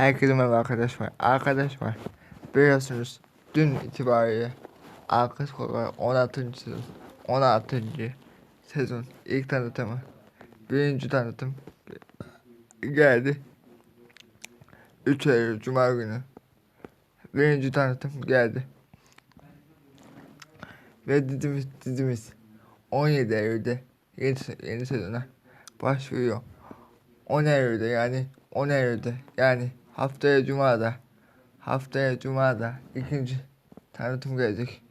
Herkese merhaba arkadaşlar. Arkadaşlar biliyorsunuz dün itibariyle Arka Sokaklar 16. sezon 16. sezon ilk tanıtımı birinci tanıtım geldi. 3 Eylül Cuma günü birinci tanıtım geldi. Ve dizimiz, dizimiz 17 Eylül'de yeni, yeni sezona başlıyor. 10 Eylül'de yani 10 Eylül'de yani haftaya Cuma'da haftaya Cuma'da ikinci tanıtım gelecek.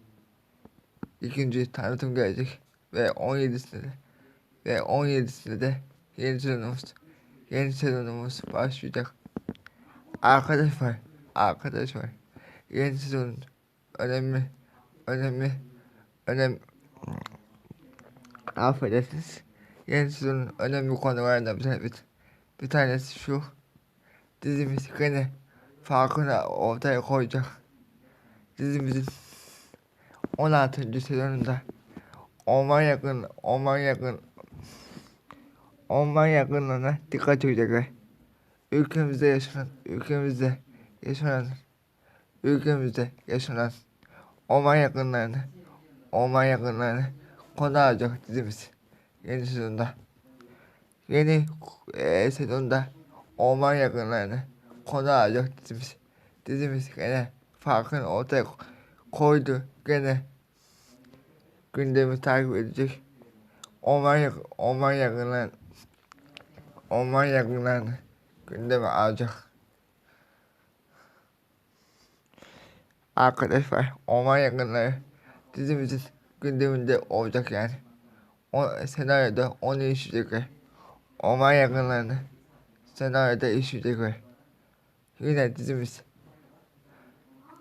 İkinci tanıtım gelecek ve 17'sinde de ve 17'sinde de yeni sezonumuz yeni sezonumuz başlayacak. Arkadaşlar arkadaşlar yeni sezonun önemli önemli önemli affedersiniz yeni sezonun önemli konularından bir, bir, bir tanesi şu dizimiz gene farkını ortaya koyacak. Dizimizin 16. sezonunda orman yakın, orman yakın, orman yakınlığına dikkat çekecekler. Ülkemizde yaşanan, ülkemizde yaşanan, ülkemizde yaşanan orman yakınlarını, orman yakınlarını konu alacak dizimiz yeni sezonda. Yeni e, sezonda orman yakınlarını konu alacak dizimiz. Dizimiz gene farkını ortaya koydu. Gene gündemi takip edecek. Orman, yak orman yakınlarını orman yakınlarını gündeme alacak. Arkadaşlar orman yakınları dizimizin gündeminde olacak yani. O senaryoda onu işleyecekler. Orman yakınlarını senaryoda işleyecekler. Yine dizimiz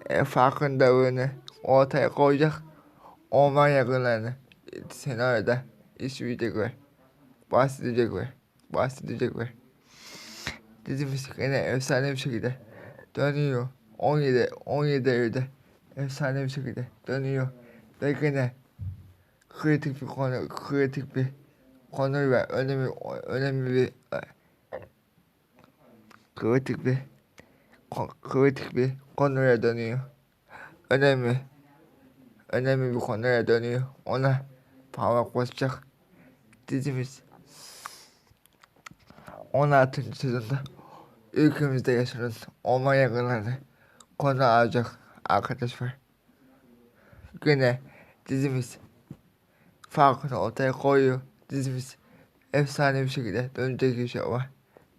e, farkındalığını ortaya koyacak. Orman yakınlarını senaryoda işleyecekler. Bahsedecekler. Bahsedecekler. Dizimiz yine efsane bir şekilde dönüyor. 17 17 Eylül'de efsane bir şekilde dönüyor. Ve yine kritik bir konu, kritik bir konu ve önemli önemli bir kritik bir kritik bir konuya dönüyor. Önemli önemli bir konuya dönüyor. Ona parmak basacak dizimiz 16. sezonda ülkemizde yaşanan orman yangınlarını konu alacak arkadaşlar. Yine dizimiz farkını ortaya koyuyor. Dizimiz efsane bir şekilde dönecek inşallah.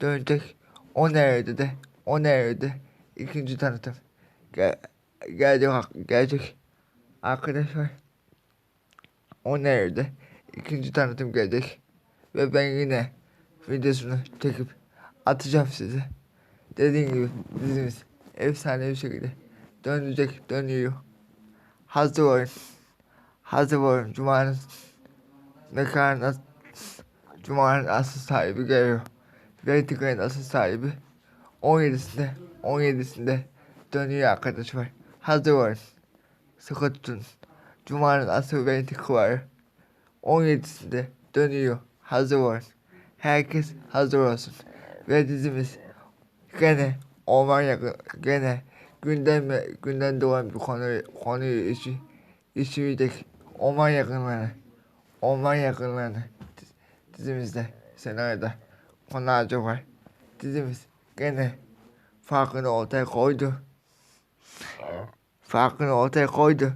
Dönecek. O nerede de o nerede ikinci tanıtım gel, gelecek, gelecek arkadaşlar. O nerede ikinci tanıtım gelecek ve ben yine videosunu çekip atacağım size. Dediğim gibi dizimiz efsane bir şekilde dönecek, dönüyor. Hazır olun. Hazır olun. Cuma'nın mekanın Cuma'nın asıl sahibi geliyor. Reyting'in asıl sahibi 17'sinde 17'sinde dönüyor arkadaşlar. Hazır olun. Sıkı tutun. Cuma'nın asıl reyting var. 17'sinde dönüyor. Hazır olun. Herkes hazır olsun. Ve dizimiz gene orman yakın gene gündem gündem doğan bir konu konuyu işi işleyecek orman yakınlarını orman yakınlarını dizimizde senaryoda konularca var. Dizimiz gene farkını ortaya koydu. Farkını ortaya koydu.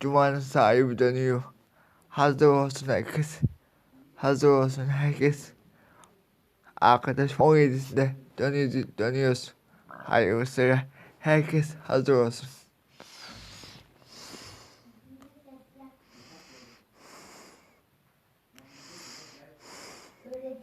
Cuma'nın sahibi dönüyor. Hazır olsun herkes. Hazır olsun herkes. Arkadaş 17'sinde dönüyoruz, dönüyoruz. Hayırlı sıra. Herkes hazır olsun.